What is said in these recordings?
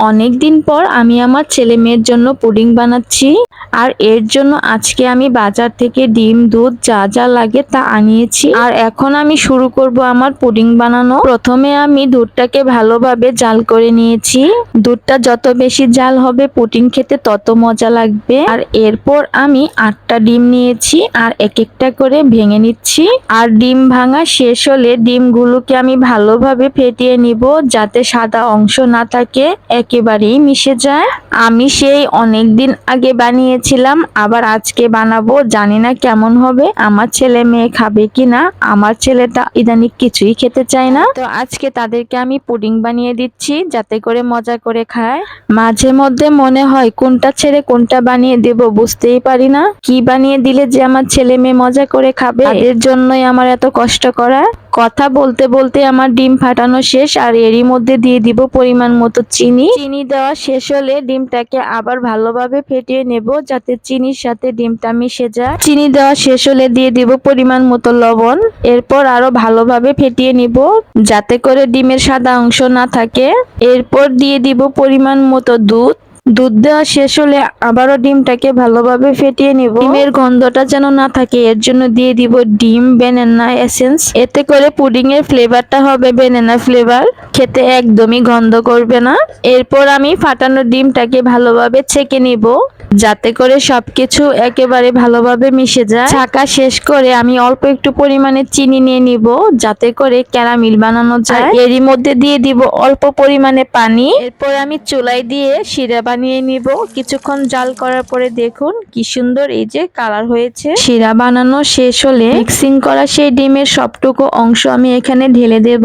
অনেক দিন পর আমি আমার ছেলে মেয়ের জন্য পুডিং বানাচ্ছি, আর এর জন্য আজকে আমি বাজার থেকে ডিম, দুধ যা যা লাগে তা আনিয়েছি। আর এখন আমি শুরু করব আমার পুডিং বানানো। প্রথমে আমি দুধটাকে ভালোভাবে জাল করে নিয়েছি। দুধটা যত বেশি জাল হবে পুডিং খেতে তত মজা লাগবে। আর এরপর আমি আটটা ডিম নিয়েছি, আর এক একটা করে ভেঙে নিচ্ছি। আর ডিম ভাঙা শেষ হলে ডিমগুলোকে আমি ভালোভাবে ফেটিয়ে নিব যাতে সাদা অংশ না থাকে। একেবারেই মিশে যায়। আমি সেই অনেক দিন আগে বানিয়েছিলাম, আবার আজকে বানাবো। জানি না কেমন হবে, আমার ছেলে মেয়ে খাবে কিনা, আমার ছেলেটা ইদানিং কিছুই খেতে চায় না। তো আজকে তাদেরকে আমি পুডিং বানিয়ে দিচ্ছি, যাতে করে মজা করে খায়। মাঝে মধ্যে মনে হয়, কোনটা ছেড়ে কোনটা বানিয়ে দেব বুঝতেই পারি না। কি বানিয়ে দিলে যে আমার ছেলে মেয়ে মজা করে খাবে? এর জন্যই আমার এত কষ্ট করা। কথা বলতে বলতে আমার ডিম ফাটানো শেষ আর এরই মধ্যে দিয়ে দিব পরিমাণ মতো চিনি। চিনি দেওয়া শেষ হলে ডিমটাকে আবার ভালোভাবে ফেটিয়ে নেব যাতে চিনির সাথে ডিমটা মিশে যায়। চিনি দেওয়া শেষ হলে দিয়ে দিব পরিমাণ মতো লবণ। এরপর আরও ভালোভাবে ফেটিয়ে নিব যাতে করে ডিমের সাদা অংশ না থাকে। এরপর দিয়ে দিব পরিমাণ মতো দুধ। দুধ দেওয়া শেষ হলে আবারও ডিমটাকে ভালোভাবে ফেটিয়ে নিব। ডিমের গন্ধটা যেন না থাকে এর জন্য দিয়ে দিব ডিম বেনানা এসেন্স এতে করে পুডিং এর ফ্লেভারটা হবে বেনানা ফ্লেভার খেতে একদমই গন্ধ করবে না। এরপর আমি ফাটানো ডিমটাকে ভালোভাবে ছেঁকে নিব যাতে করে সবকিছু একেবারে ভালোভাবে মিশে যায়। ছাকা শেষ করে আমি অল্প একটু পরিমাণে চিনি নিয়ে নিব যাতে করে ক্যারামিল বানানো যায়। এরই মধ্যে দিয়ে দিব অল্প পরিমাণে পানি। এরপর আমি চুলাই দিয়ে শিরা বানিয়ে নিব। কিছুক্ষণ জাল করার পরে দেখুন কি সুন্দর এই যে কালার হয়েছে। শিরা বানানো শেষ হলে মিক্সিং করা সেই ডিমের সবটুকু অংশ আমি এখানে ঢেলে দেব।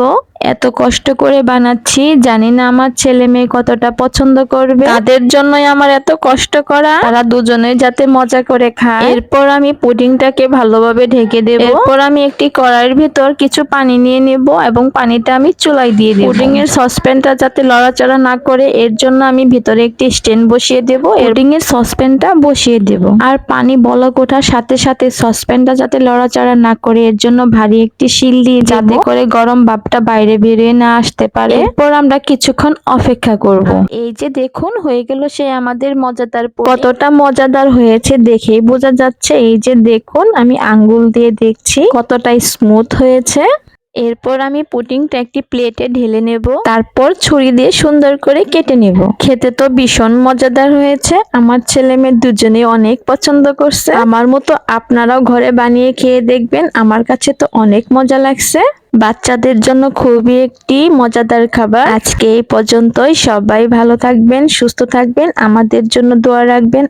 এত কষ্ট করে বানাচ্ছি, জানি না আমার ছেলে মেয়ে কতটা পছন্দ করবে। তাদের জন্যই আমার এত কষ্ট করা। তারা দুজনেই যাতে মজা করে খায়। এরপর আমি পুডিংটাকে ভালোভাবে ঢেকে দেব। এরপর আমি একটি কড়াইয়ের ভিতর কিছু পানি নিয়ে নেব এবং পানিটা আমি চুলাই দিয়ে দেব। পুডিং এর সসপ্যানটা যাতে লড়াচড়া না করে, এর জন্য আমি ভিতরে একটি স্ট্যান্ড বসিয়ে দেব পুডিং এর সসপ্যানটা বসিয়ে দেব। আর পানি বলক ওঠার সাথে সাথে সসপ্যানটা যাতে লড়াচড়া না করে এর জন্য ভারী একটি শিল দিয়ে যাতে করে গরম ভাবটা বাইরে বেরিয়ে না আসতে পারে। এরপর আমরা কিছুক্ষণ অপেক্ষা করব। এই যে দেখুন হয়ে গেল সে আমাদের মজাদার কতটা মজাদার হয়েছে দেখেই বোঝা যাচ্ছে। এই যে দেখুন আমি আঙ্গুল দিয়ে দেখছি কতটা স্মুথ হয়েছে। এরপর আমি পুটিংটা একটি প্লেটে ঢেলে নেব। তারপর ছুরি দিয়ে সুন্দর করে কেটে নেব। খেতে তো ভীষণ মজাদার হয়েছে। আমার ছেলে মেয়ে দুজনেই অনেক পছন্দ করছে। আমার মতো আপনারাও ঘরে বানিয়ে খেয়ে দেখবেন। আমার কাছে তো অনেক মজা লাগছে। বাচ্চাদের জন্য খুবই একটি মজাদার খাবার। আজকে এই পর্যন্তই। সবাই ভালো থাকবেন, সুস্থ থাকবেন। আমাদের জন্য দোয়া রাখবেন।